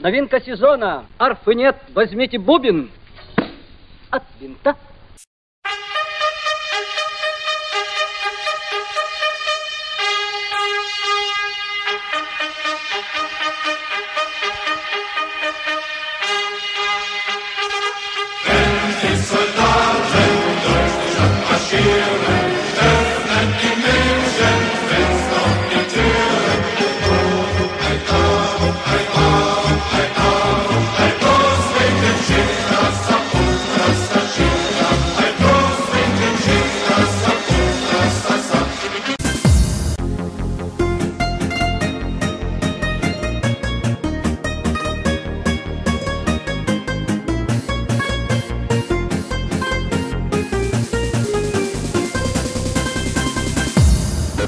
Новинка сезона. Арфы нет, возьмите бубен. От винта.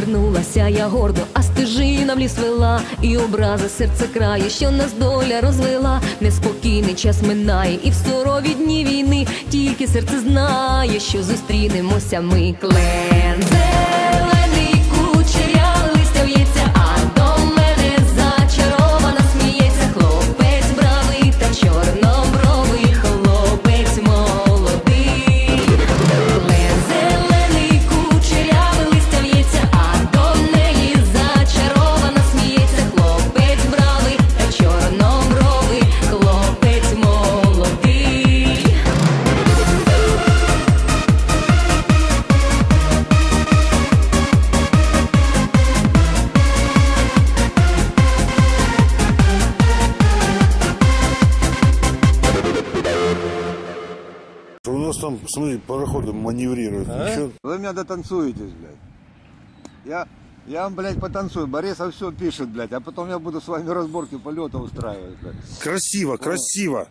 Обернулася я гордо, а стежина в ліс вела, і образи серце краю, що нас доля розвела, неспокійний час минає, і в сурові дні війни тільки серце знає, що зустрінемося ми клензе. там, смотри, пароходом маневрирует. А? Ничего. Вы меня дотанцуетесь, блядь. Я, я вам, блядь, потанцую. Борисов все пишет, блядь. А потом я буду с вами разборки полета устраивать, блядь. Красиво, красиво.